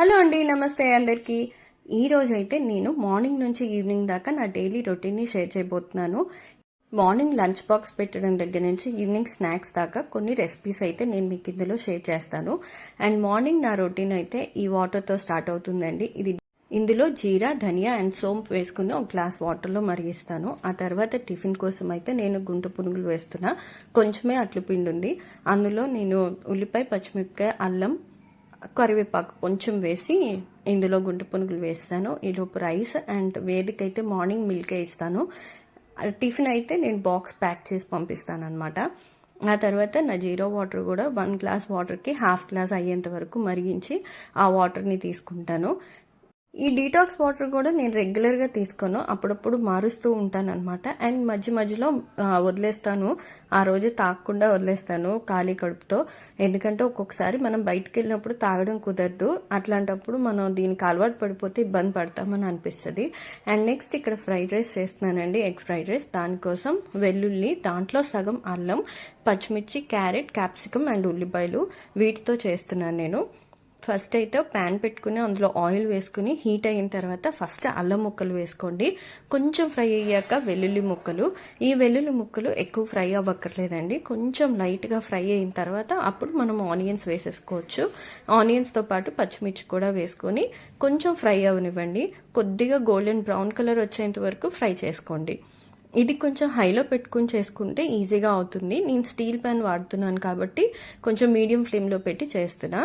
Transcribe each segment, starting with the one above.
Hello అండి నమస్తే అందరికీ. ఈరోజు అయితే నేను మార్నింగ్ నుంచి ఈవినింగ్ దాకా నా డైలీ రొటీన్ని షేర్ చేయబోతున్నాను. మార్నింగ్ లంచ్ బాక్స్ పెట్టడం దగ్గర నుంచి ఈవినింగ్ స్నాక్స్ దాకా కొన్ని రెసిపీస్ అయితే నేను మీకు ఇందులో షేర్ చేస్తాను. అండ్ మార్నింగ్ నా రొటీన్ అయితే ఈ వాటర్తో స్టార్ట్ అవుతుందండి. ఇది ఇందులో జీరా ధనియా అండ్ సోంపు వేసుకుని ఒక గ్లాస్ వాటర్లో మరిగిస్తాను. ఆ తర్వాత టిఫిన్ కోసం అయితే నేను గుంట పునుగులు వేస్తున్నా. కొంచెమే అట్లు పిండి ఉంది అందులో నేను ఉల్లిపాయ పచ్చిమిరపకాయ అల్లం కరివేపాకు కొంచెం వేసి ఇందులో గుంట పునుగులు వేస్తాను. ఈలోపు రైస్ అండ్ వేదిక అయితే మార్నింగ్ మిల్కే ఇస్తాను. టిఫిన్ అయితే నేను బాక్స్ ప్యాక్ చేసి పంపిస్తాను అనమాట ఆ తర్వాత నా జీరో వాటర్ కూడా వన్ గ్లాస్ వాటర్కి హాఫ్ గ్లాస్ అయ్యేంత వరకు మరిగించి ఆ వాటర్ని తీసుకుంటాను. ఈ డీటాక్స్ వాటర్ కూడా నేను రెగ్యులర్గా తీసుకోను. అప్పుడప్పుడు మారుస్తూ ఉంటాను అనమాట అండ్ మధ్య మధ్యలో వదిలేస్తాను. ఆ రోజు తాగకుండా వదిలేస్తాను ఖాళీ కడుపుతో. ఎందుకంటే ఒక్కొక్కసారి మనం బయటకు వెళ్ళినప్పుడు తాగడం కుదరదు. అట్లాంటప్పుడు మనం దీనికి అలవాటు పడిపోతే ఇబ్బంది పడతామని అనిపిస్తుంది. అండ్ నెక్స్ట్ ఇక్కడ ఫ్రైడ్ రైస్ చేస్తున్నానండి. ఎగ్ ఫ్రైడ్ రైస్ దానికోసం వెల్లుల్లి దాంట్లో సగం అల్లం పచ్చిమిర్చి క్యారెట్ క్యాప్సికమ్ అండ్ ఉల్లిపాయలు వీటితో చేస్తున్నాను నేను. ఫస్ట్ అయితే ప్యాన్ పెట్టుకుని అందులో ఆయిల్ వేసుకుని హీట్ అయిన తర్వాత ఫస్ట్ అల్లం ముక్కలు వేసుకోండి. కొంచెం ఫ్రై అయ్యాక వెల్లుల్లి ముక్కలు. ఈ వెల్లుల్లి ముక్కలు ఎక్కువ ఫ్రై అవ్వక్కర్లేదండి. కొంచెం లైట్గా ఫ్రై అయిన తర్వాత అప్పుడు మనం ఆనియన్స్ వేసేసుకోవచ్చు. ఆనియన్స్తో పాటు పచ్చిమిర్చి కూడా వేసుకొని కొంచెం ఫ్రై అవనివ్వండి. కొద్దిగా గోల్డెన్ బ్రౌన్ కలర్ వచ్చేంత వరకు ఫ్రై చేసుకోండి. ఇది కొంచెం హైలో పెట్టుకుని చేసుకుంటే ఈజీగా అవుతుంది. నేను స్టీల్ ప్యాన్ వాడుతున్నాను కాబట్టి కొంచెం మీడియం ఫ్లేమ్లో పెట్టి చేస్తున్నా.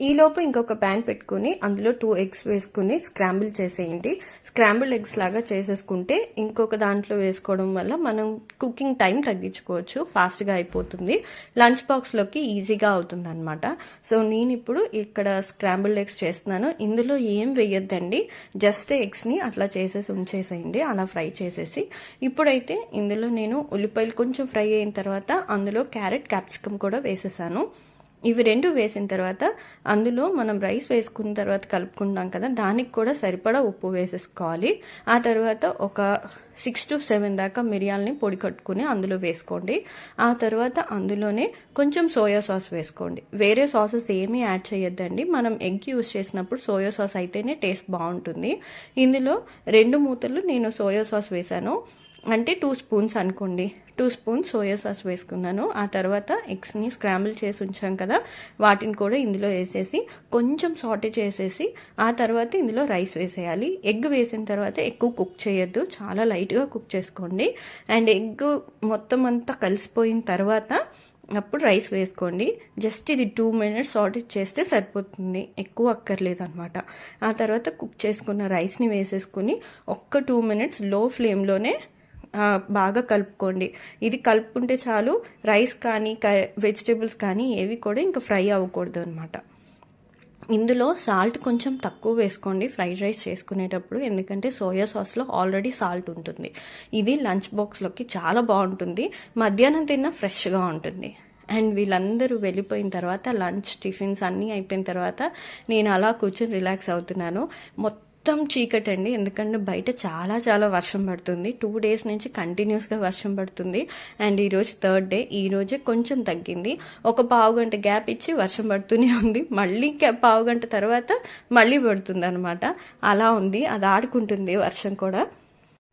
ఈలోపు ఇంకొక ప్యాన్ పెట్టుకుని అందులో టూ ఎగ్స్ వేసుకుని స్క్రాంబుల్ చేసేయండి. స్క్రాంబుల్ ఎగ్స్ లాగా చేసేసుకుంటే ఇంకొక దాంట్లో వేసుకోవడం వల్ల మనం కుకింగ్ టైం తగ్గించుకోవచ్చు. ఫాస్ట్గా అయిపోతుంది. లంచ్ బాక్స్లోకి ఈజీగా అవుతుంది అనమాట సో నేను ఇప్పుడు ఇక్కడ స్క్రాంబుల్ ఎగ్స్ చేస్తున్నాను. ఇందులో ఏం వేయొద్దండి. జస్ట్ ఎగ్స్ని అట్లా చేసేసి ఉంచేసేయండి. అలా ఫ్రై చేసేసి. ఇప్పుడైతే ఇందులో నేను ఉల్లిపాయలు కొంచెం ఫ్రై అయిన తర్వాత అందులో క్యారెట్ క్యాప్సికమ్ కూడా వేసేసాను. ఇవి రెండు వేసిన తర్వాత అందులో మనం రైస్ వేసుకున్న తర్వాత కలుపుకుంటాం కదా దానికి కూడా సరిపడా ఉప్పు వేసేసుకోవాలి. ఆ తర్వాత ఒక సిక్స్ టు సెవెన్ దాకా మిరియాలని పొడి కట్టుకుని అందులో వేసుకోండి. ఆ తర్వాత అందులోనే కొంచెం సోయా సాస్ వేసుకోండి. వేరే సాసెస్ ఏమీ యాడ్ చేయొద్దండి. మనం ఎగ్ యూస్ చేసినప్పుడు సోయా సాస్ అయితేనే టేస్ట్ బాగుంటుంది. ఇందులో రెండు మూతలు నేను సోయా సాస్ వేశాను. అంటే టూ స్పూన్స్ అనుకోండి. టూ స్పూన్స్ సోయా సాస్ వేసుకున్నాను. ఆ తర్వాత ఎగ్స్ని స్క్రాంబుల్ చేసి ఉంచాం కదా వాటిని కూడా ఇందులో వేసేసి కొంచెం సాటే చేసేసి ఆ తర్వాత ఇందులో రైస్ వేసేయాలి. ఎగ్ వేసిన తర్వాత ఎక్కువ కుక్ చేయొద్దు చాలా లైట్గా కుక్ చేసుకోండి. అండ్ ఎగ్ మొత్తం అంతా కలిసిపోయిన తర్వాత అప్పుడు రైస్ వేసుకోండి. జస్ట్ ఇది టూ మినిట్స్ సాటేజ్ చేస్తే సరిపోతుంది ఎక్కువ అక్కర్లేదు అనమాట ఆ తర్వాత కుక్ చేసుకున్న రైస్ని వేసేసుకుని ఒక్క టూ మినిట్స్లో ఫ్లేమ్లోనే బాగా కలుపుకోండి. ఇది కలుపుకుంటే చాలు రైస్ కానీ వెజిటేబుల్స్ కానీ ఏవి కూడా ఇంకా ఫ్రై అవ్వకూడదు అనమాట ఇందులో సాల్ట్ కొంచెం తక్కువ వేసుకోండి ఫ్రైడ్ రైస్ చేసుకునేటప్పుడు. ఎందుకంటే సోయా సాస్లో ఆల్రెడీ సాల్ట్ ఉంటుంది. ఇది లంచ్ బాక్స్లోకి చాలా బాగుంటుంది. మధ్యాహ్నం తిన్నా ఫ్రెష్గా ఉంటుంది. అండ్ వీళ్ళందరూ వెళ్ళిపోయిన తర్వాత లంచ్ టిఫిన్స్ అన్నీ అయిపోయిన తర్వాత నేను అలా కూర్చొని రిలాక్స్ అవుతున్నాను. మొత్తం మొత్తం చీకటండి. ఎందుకంటే బయట చాలా చాలా వర్షం పడుతుంది. టూ డేస్ నుంచి కంటిన్యూస్గా వర్షం పడుతుంది. అండ్ ఈరోజు థర్డ్ డే ఈ రోజే కొంచెం తగ్గింది. ఒక పావు గంట గ్యాప్ ఇచ్చి వర్షం పడుతూనే ఉంది. మళ్ళీ పావు గంట తర్వాత మళ్ళీ పడుతుంది అనమాట అలా ఉంది. అది ఆడుకుంటుంది వర్షం కూడా.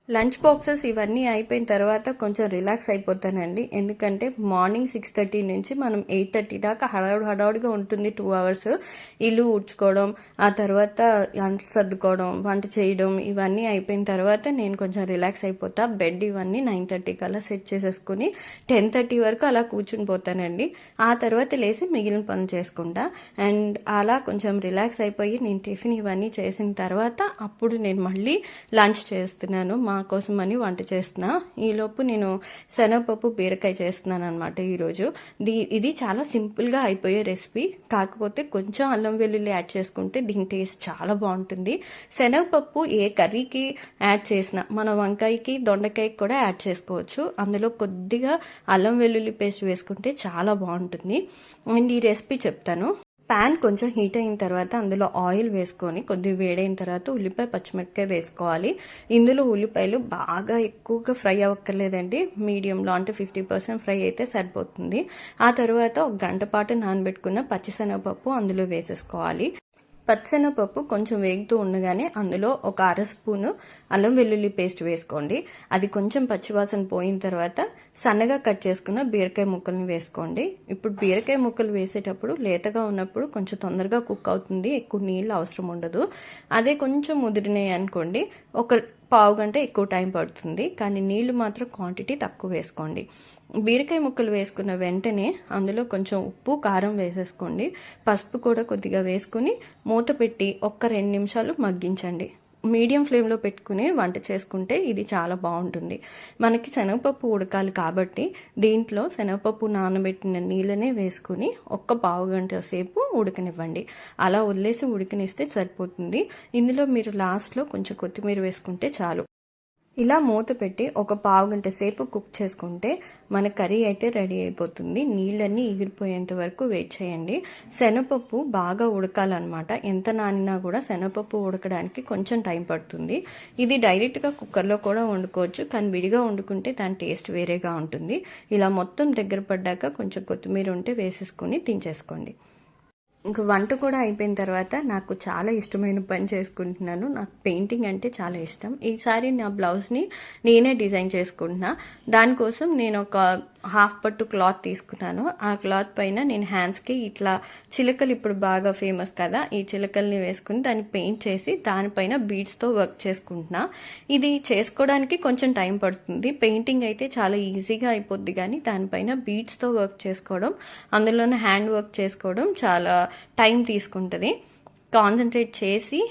లంచ్ బాక్సెస్ ఇవన్నీ అయిపోయిన తర్వాత కొంచెం రిలాక్స్ అయిపోతానండి. ఎందుకంటే మార్నింగ్ సిక్స్ థర్టీ నుంచి మనం ఎయిట్ థర్టీ దాకా హడావుడు హడావుడిగా ఉంటుంది టూ అవర్స్. ఇల్లు ఊడ్చుకోవడం ఆ తర్వాత అంట్లు సర్దుకోవడం వంట చేయడం ఇవన్నీ అయిపోయిన తర్వాత నేను కొంచెం రిలాక్స్ అయిపోతా. బెడ్ ఇవన్నీ నైన్ థర్టీ కల్లా సెట్ చేసేసుకుని టెన్ థర్టీ వరకు అలా కూర్చుని పోతానండి. ఆ తర్వాత లేచి మిగిలిన పనులు చేసుకుంటా. అండ్ అలా కొంచెం రిలాక్స్ అయిపోయి నేను టిఫిన్ ఇవన్నీ చేసిన తర్వాత అప్పుడు నేను మళ్ళీ లంచ్ చేస్తున్నాను. మా కోసం అని వంట చేస్తున్నా. ఈలోపు నేను శనగపప్పు బీరకాయ చేస్తున్నాను అనమాట ఈరోజు. దీ ఇది చాలా సింపుల్గా అయిపోయే రెసిపీ. కాకపోతే కొంచెం అల్లం వెల్లుల్లి యాడ్ చేసుకుంటే దీని టేస్ట్ చాలా బాగుంటుంది. శనగపప్పు ఏ కర్రీకి యాడ్ చేసినా మన వంకాయకి దొండకాయకి కూడా యాడ్ చేసుకోవచ్చు. అందులో కొద్దిగా అల్లం వెల్లుల్లి పేస్ట్ వేసుకుంటే చాలా బాగుంటుంది. అండ్ ఈ రెసిపీ చెప్తాను. ప్యాన్ కొంచెం హీట్ అయిన తర్వాత అందులో ఆయిల్ వేసుకొని కొద్దిగా వేడైన తర్వాత ఉల్లిపాయ పచ్చిమిరపకాయ వేసుకోవాలి. ఇందులో ఉల్లిపాయలు బాగా ఎక్కువగా ఫ్రై అవ్వక్కర్లేదండి. మీడియంలో అంటే ఫిఫ్టీ పర్సెంట్ ఫ్రై అయితే సరిపోతుంది. ఆ తర్వాత ఒక గంట పాటు నానబెట్టుకున్న పచ్చిశనగపప్పు అందులో వేసేసుకోవాలి. పచ్చనపప్పు కొంచెం వేగుతూ ఉండగానే అందులో ఒక అర స్పూను అల్లం వెల్లుల్లి పేస్ట్ వేసుకోండి. అది కొంచెం పచ్చివాసన పోయిన తర్వాత సన్నగా కట్ చేసుకున్న బీరకాయ ముక్కల్ని వేసుకోండి. ఇప్పుడు బీరకాయ ముక్కలు వేసేటప్పుడు లేతగా ఉన్నప్పుడు కొంచెం తొందరగా కుక్ అవుతుంది. ఎక్కువ నీళ్ళు అవసరం ఉండదు. అదే కొంచెం ముదిరినాయి అనుకోండి. ఒక పావు గంట ఎక్కువ టైం పడుతుంది. కానీ నీళ్ళు మాత్రం క్వాంటిటీ తక్కువ వేసుకోండి. బీరకాయ ముక్కలు వేసుకున్న వెంటనే అందులో కొంచెం ఉప్పు కారం వేసేసుకోండి. పసుపు కూడా కొద్దిగా వేసుకుని మూత పెట్టి ఒక్క రెండు నిమిషాలు మగ్గించండి. మీడియం ఫ్లేమ్లో పెట్టుకుని వంట చేసుకుంటే ఇది చాలా బాగుంటుంది. మనకి శనగపప్పు ఉడకాలి కాబట్టి దీంట్లో శనగపప్పు నానబెట్టిన నీళ్ళనే వేసుకుని ఒక్క పావు గంట సేపు ఉడకనివ్వండి. అలా వదిలేసి ఉడకనిస్తే సరిపోతుంది. ఇందులో మీరు లాస్ట్లో కొంచెం కొత్తిమీర వేసుకుంటే చాలు. ఇలా మూత పెట్టి ఒక పావు గంట సేపు కుక్ చేసుకుంటే మన కర్రీ అయితే రెడీ అయిపోతుంది. నీళ్ళన్నీ ఎగిరిపోయేంత వరకు వెయిట్ చేయండి. శనగపప్పు బాగా ఉడకాలన్నమాట. ఎంత నానినా కూడా శనగపప్పు ఉడకడానికి కొంచెం టైం పడుతుంది. ఇది డైరెక్ట్గా కుక్కర్లో కూడా వండుకోవచ్చు. కానీ విడిగా వండుకుంటే దాని టేస్ట్ వేరేగా ఉంటుంది. ఇలా మొత్తం దగ్గర పడ్డాక కొంచెం కొత్తిమీర ఉంటే వేసేసుకొని తినేసుకోండి. ఇంక వంట కూడా అయిపోయిన తర్వాత నాకు చాలా ఇష్టమైన పని చేసుకుంటున్నాను. నాకు పెయింటింగ్ అంటే చాలా ఇష్టం. ఈసారి నా బ్లౌజ్ని నేనే డిజైన్ చేసుకుంటున్నా. దానికోసం నేను ఒక హాఫ్ పట్టు క్లాత్ తీసుకున్నాను. ఆ క్లాత్ పైన నేను హ్యాండ్స్కి ఇట్లా చిలకలు ఇప్పుడు బాగా ఫేమస్ కదా ఈ చిలకల్ని వేసుకుని దాన్ని పెయింట్ చేసి దానిపైన బీడ్స్తో వర్క్ చేసుకుంటున్నా. ఇది చేసుకోవడానికి కొంచెం టైం పడుతుంది. పెయింటింగ్ అయితే చాలా ఈజీగా అయిపోద్ది కానీ దానిపైన బీడ్స్తో వర్క్ చేసుకోవడం అందులోనే హ్యాండ్ వర్క్ చేసుకోవడం చాలా టైం తీసుకుంటుంది. కాన్సన్ట్రేట్ చేసి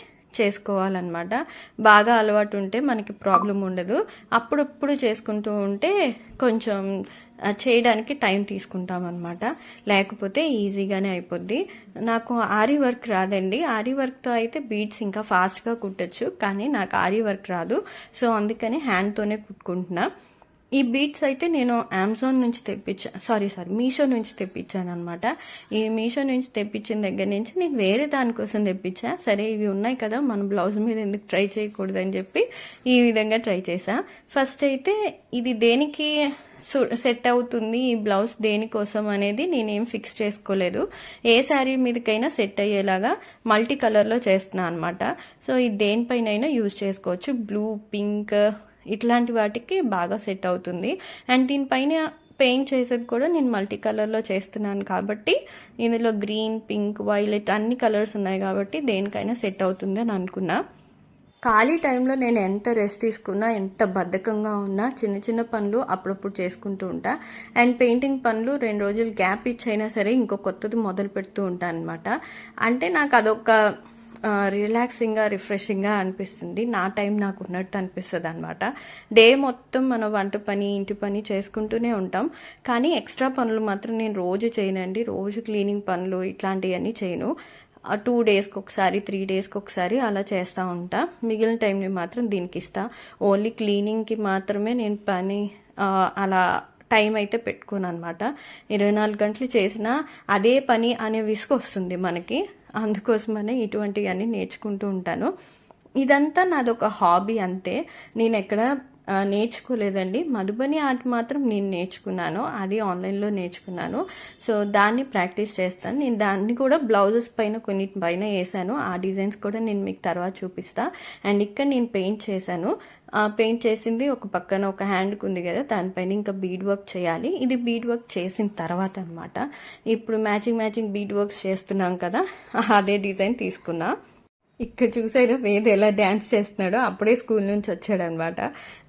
చేసుకోవాలన్నమాట. బాగా అలవాటు ఉంటే మనకి ప్రాబ్లం ఉండదు. అప్పుడప్పుడు చేసుకుంటూ ఉంటే కొంచెం చేయడానికి టైం తీసుకుంటాం అనమాట లేకపోతే ఈజీగానే అయిపోద్ది. నాకు ఆరి వర్క్ రాదండి. ఆరి వర్క్తో అయితే బీడ్స్ ఇంకా ఫాస్ట్గా కుట్టచ్చు. కానీ నాకు ఆరి వర్క్ రాదు. సో అందుకని హ్యాండ్తోనే కుట్టుకుంటున్నా. ఈ బీట్స్ అయితే నేను అమెజాన్ నుంచి తెప్పించా సారీ సారీ మీషో నుంచి తెప్పించాను అనమాట ఈ మీషో నుంచి తెప్పించిన దగ్గర నుంచి నేను వేరే దానికోసం తెప్పించా. సరే ఇవి ఉన్నాయి కదా మన బ్లౌజ్ మీద ఎందుకు ట్రై చేయకూడదని చెప్పి ఈ విధంగా ట్రై చేసా ఫస్ట్ అయితే ఇది దేనికి సెట్ అవుతుంది ఈ బ్లౌజ్ దేనికోసం అనేది నేనేం ఫిక్స్ చేసుకోలేదు. ఏ శారీ మీదకైనా సెట్ అయ్యేలాగా మల్టీ కలర్లో చేస్తున్నాను అనమాట సో ఇది దేనిపైన యూజ్ చేసుకోవచ్చు. బ్లూ పింక్ ఇట్లాంటి వాటికి బాగా సెట్ అవుతుంది. అండ్ దీనిపైన పెయింట్ చేసేది కూడా నేను మల్టీ కలర్లో చేస్తున్నాను కాబట్టి ఇందులో గ్రీన్ పింక్ వైలెట్ అన్ని కలర్స్ ఉన్నాయి కాబట్టి దేనికైనా సెట్ అవుతుంది అని అనుకున్నా. ఖాళీ టైంలో నేను ఎంత రెస్ట్ తీసుకున్నా ఎంత బద్ధకంగా ఉన్నా చిన్న చిన్న పనులు అప్పుడప్పుడు చేసుకుంటూ ఉంటా. అండ్ పెయింటింగ్ పనులు రెండు రోజులు గ్యాప్ ఇచ్చైనా సరే ఇంకో కొత్తది మొదలు పెడుతూ ఉంటాను అనమాట అంటే నాకు అదొక రిలాక్సింగ్గా రిఫ్రెషింగ్గా అనిపిస్తుంది. నా టైం నాకు ఉన్నట్టు అనిపిస్తుంది అనమాట డే మొత్తం మనం వంట పని ఇంటి పని చేసుకుంటూనే ఉంటాం. కానీ ఎక్స్ట్రా పనులు మాత్రం నేను రోజు చేయనండి. రోజు క్లీనింగ్ పనులు ఇట్లాంటివన్నీ చేయను. టూ డేస్కి ఒకసారి త్రీ డేస్కి ఒకసారి అలా చేస్తూ ఉంటా. మిగిలిన టైంని మాత్రం దీనికి ఇస్తా. ఓన్లీ క్లీనింగ్కి మాత్రమే నేను పని అలా టైం అయితే పెట్టుకోను అనమాట ఇరవై నాలుగు గంటలు చేసినా అదే పని అనే విసుగు వస్తుంది మనకి. అందుకోసమనే ఇటువంటివన్నీ నేర్చుకుంటూ ఉంటాను. ఇదంతా నాదొక హాబీ అంతే. నేను ఎక్కడ నేర్చుకోలేదండి. మధుబని ఆర్ట్ మాత్రం నేను నేర్చుకున్నాను. అది ఆన్లైన్లో నేర్చుకున్నాను. సో దాన్ని ప్రాక్టీస్ చేస్తాను. నేను దాన్ని కూడా బ్లౌజెస్ పైన కొన్ని పైన వేసాను. ఆ డిజైన్స్ కూడా నేను మీకు తర్వాత చూపిస్తా. అండ్ ఇక్కడ నేను పెయింట్ చేశాను. పెయింట్ చేసింది ఒక పక్కన ఒక హ్యాండ్కి ఉంది కదా దానిపైన ఇంకా బీడ్ వర్క్ చేయాలి. ఇది బీడ్ వర్క్ చేసిన తర్వాత అనమాట ఇప్పుడు మ్యాచింగ్ మ్యాచింగ్ బీడ్ వర్క్స్ చేస్తున్నాం కదా అదే డిజైన్ తీసుకున్నా. ఇక్కడ చూసారు వేద ఎలా డ్యాన్స్ చేస్తున్నాడో అప్పుడే స్కూల్ నుంచి వచ్చాడు అనమాట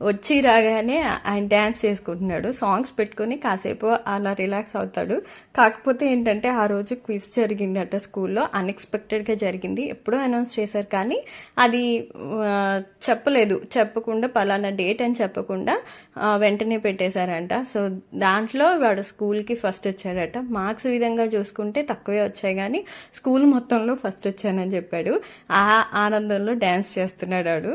వచ్చి రాగానే ఆయన డ్యాన్స్ చేసుకుంటున్నాడు. సాంగ్స్ పెట్టుకుని కాసేపు అలా రిలాక్స్ అవుతాడు. కాకపోతే ఏంటంటే ఆ రోజు క్విజ్ జరిగింది స్కూల్లో. అన్ఎక్స్పెక్టెడ్గా జరిగింది. ఎప్పుడూ అనౌన్స్ చేశారు కానీ అది చెప్పలేదు. చెప్పకుండా పలానా డేట్ అని చెప్పకుండా వెంటనే పెట్టేశారంట. సో దాంట్లో వాడు స్కూల్కి ఫస్ట్ వచ్చాడట. మార్క్స్ విధంగా చూసుకుంటే తక్కువే వచ్చాయి కానీ స్కూల్ మొత్తంలో ఫస్ట్ వచ్చానని చెప్పాడు. ఆ ఆ ఆనందంలో డ్యాన్స్ చేస్తున్నాడు ఆడు.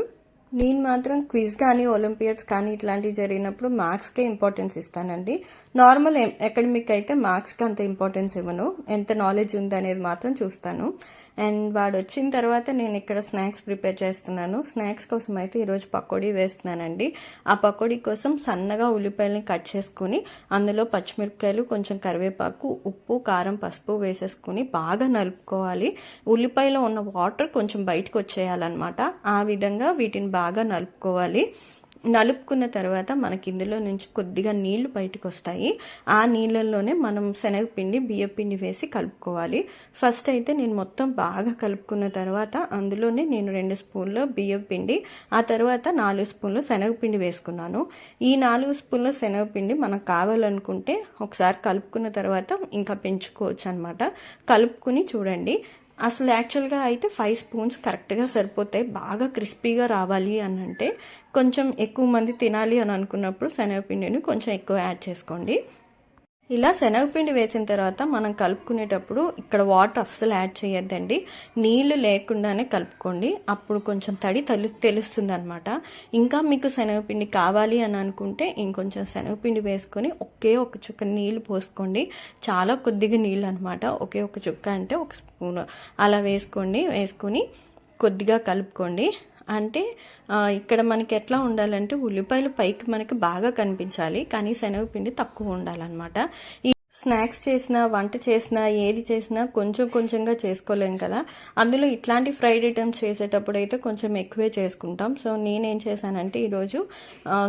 నేను మాత్రం క్విజ్ కానీ ఒలింపియాడ్స్ కానీ ఇట్లాంటివి జరిగినప్పుడు మార్క్స్కే ఇంపార్టెన్స్ ఇస్తానండి. నార్మల్ అకాడమిక్ అయితే మార్క్స్కి అంత ఇంపార్టెన్స్ ఇవ్వను. ఎంత నాలెడ్జ్ ఉంది అనేది మాత్రం చూస్తాను. అండ్ వాడు వచ్చిన తర్వాత నేను ఇక్కడ స్నాక్స్ ప్రిపేర్ చేస్తున్నాను. స్నాక్స్ కోసం అయితే ఈరోజు పకోడీ వేస్తున్నానండి. ఆ పకోడీ కోసం సన్నగా ఉల్లిపాయలని కట్ చేసుకుని అందులో పచ్చిమిరపకాయలు కొంచెం కరివేపాకు ఉప్పు కారం పసుపు వేసేసుకుని బాగా నలుపుకోవాలి. ఉల్లిపాయలో ఉన్న వాటర్ కొంచెం బయటకు వచ్చేయాలన్నమాట. ఆ విధంగా వీటిని బాగా నలుపుకోవాలి. నలుపుకున్న తర్వాత మనకి ఇందులో నుంచి కొద్దిగా నీళ్ళు బయటకు వస్తాయి ఆ నీళ్ళల్లోనే మనం శనగపిండి బియ్యపిండి వేసి కలుపుకోవాలి. ఫస్ట్ అయితే నేను మొత్తం బాగా కలుపుకున్న తర్వాత అందులోనే నేను రెండు స్పూన్లు బియ్యం పిండి ఆ తర్వాత నాలుగు స్పూన్లు శనగపిండి వేసుకున్నాను. ఈ నాలుగు స్పూన్ల శనగపిండి మనకు కావాలనుకుంటే ఒకసారి కలుపుకున్న తర్వాత ఇంకా పెంచుకోవచ్చు అనమాట కలుపుకుని చూడండి. అసలు యాక్చువల్గా అయితే ఫైవ్ స్పూన్స్ కరెక్ట్గా సరిపోతాయి. బాగా క్రిస్పీగా రావాలి అని అంటే కొంచెం ఎక్కువ మంది తినాలి అని అనుకున్నప్పుడు శనగపిండిని కొంచెం ఎక్కువ యాడ్ చేసుకోండి. ఇలా శనగపిండి వేసిన తర్వాత మనం కలుపుకునేటప్పుడు ఇక్కడ వాటర్ అస్సలు యాడ్ చేయొద్దండి. నీళ్ళు లేకుండానే కలుపుకోండి. అప్పుడు కొంచెం తడి తలు తెలుస్తుంది అనమాట ఇంకా మీకు శనగపిండి కావాలి అని అనుకుంటే ఇంకొంచెం శనగపిండి వేసుకొని ఒకే ఒక చుక్క నీళ్ళు పోసుకోండి. చాలా కొద్దిగా నీళ్ళు అనమాట ఒకే ఒక చుక్క అంటే ఒక స్పూన్. అలా వేసుకోండి. వేసుకొని కొద్దిగా కలుపుకోండి. అంటే ఇక్కడ మనకి ఎట్లా ఉండాలంటే ఉల్లిపాయలు పైకి మనకి బాగా కనిపించాలి. కానీ శనగపిండి తక్కువ ఉండాలన్నమాట. ఈ స్నాక్స్ చేసినా వంట చేసినా ఏది చేసినా కొంచెం కొంచెంగా చేసుకోలేం కదా. అందులో ఇట్లాంటి ఫ్రైడ్ ఐటమ్స్ చేసేటప్పుడు అయితే కొంచెం ఎక్కువే చేసుకుంటాం. సో నేనేం చేశానంటే ఈరోజు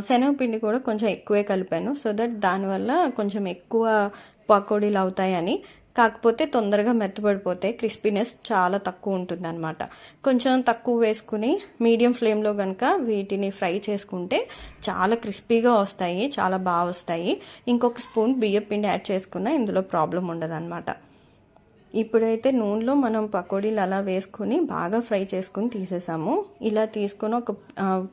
శనగపిండి కూడా కొంచెం ఎక్కువే కలిపాను. సో దట్ దానివల్ల కొంచెం ఎక్కువ పకోడీలు అవుతాయని. కాకపోతే తొందరగా మెత్తబడిపోతాయి. క్రిస్పీనెస్ చాలా తక్కువ ఉంటుంది అనమాట కొంచెం తక్కువ వేసుకుని మీడియం ఫ్లేమ్లో కనుక వీటిని ఫ్రై చేసుకుంటే చాలా క్రిస్పీగా వస్తాయి చాలా బాగా వస్తాయి. ఇంకొక స్పూన్ బియ్యం పిండి యాడ్ చేసుకున్న ఇందులో ప్రాబ్లం ఉండదు అనమాట ఇప్పుడైతే నూనెలో మనం పకోడీలు అలా వేసుకొని బాగా ఫ్రై చేసుకుని తీసేసాము. ఇలా తీసుకొని ఒక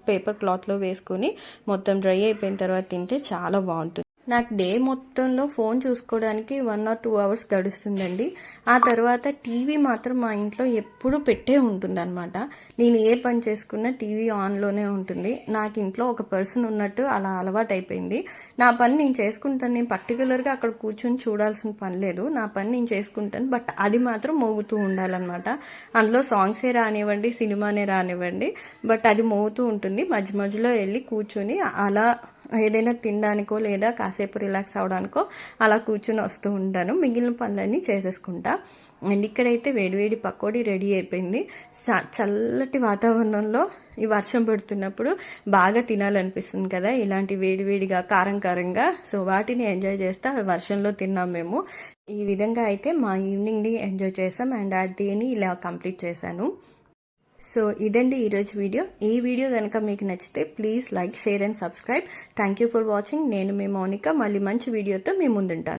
పేపర్ క్లాత్లో వేసుకొని మొత్తం డ్రై అయిపోయిన తర్వాత తింటే చాలా బాగుంటుంది. నాకు డే మొత్తంలో ఫోన్ చూసుకోవడానికి వన్ ఆర్ టూ అవర్స్ గడుస్తుందండి. ఆ తర్వాత టీవీ మాత్రం మా ఇంట్లో ఎప్పుడూ పెట్టే ఉంటుందన్నమాట. నేను ఏ పని చేసుకున్నా టీవీ ఆన్లోనే ఉంటుంది. నాకు ఇంట్లో ఒక పర్సన్ ఉన్నట్టు అలా అలవాటు అయిపోయింది నా పని నేను చేసుకుంటాను. నేను పర్టికులర్గా అక్కడ కూర్చొని చూడాల్సిన పని లేదు. నా పని నేను చేసుకుంటాను. బట్ అది మాత్రం మోగుతూ ఉండాలన్నమాట. అందులో సాంగ్సే రానివ్వండి సినిమానే రానివ్వండి. బట్ అది మోగుతూ ఉంటుంది. మధ్య మధ్యలో వెళ్ళి కూర్చొని అలా ఏదైనా తినడానికో లేదా కాసేపు రిలాక్స్ అవడానికో అలా కూర్చుని వస్తూ ఉంటాను. మిగిలిన పనులన్నీ చేసేసుకుంటా. అండ్ ఇక్కడైతే వేడివేడి పకోడీ రెడీ అయిపోయింది. చల్లటి వాతావరణంలో ఈ వర్షం పడుతున్నప్పుడు బాగా తినాలనిపిస్తుంది కదా. ఇలాంటి వేడివేడిగా కారం కారంగా. సో వాటిని ఎంజాయ్ చేస్తా వర్షంలో తిన్నాం మేము. ఈ విధంగా అయితే మా ఈవినింగ్ని ఎంజాయ్ చేసాం. అండ్ ఆ డేని ఇలా కంప్లీట్ చేశాను. సో ఇదండి ఈరోజు వీడియో. ఈ వీడియో కనుక మీకు నచ్చితే please like share and subscribe. Thank you for watching నేను మీ మౌనిక. మళ్ళీ మంచి వీడియోతో మీ ముందుంటాను.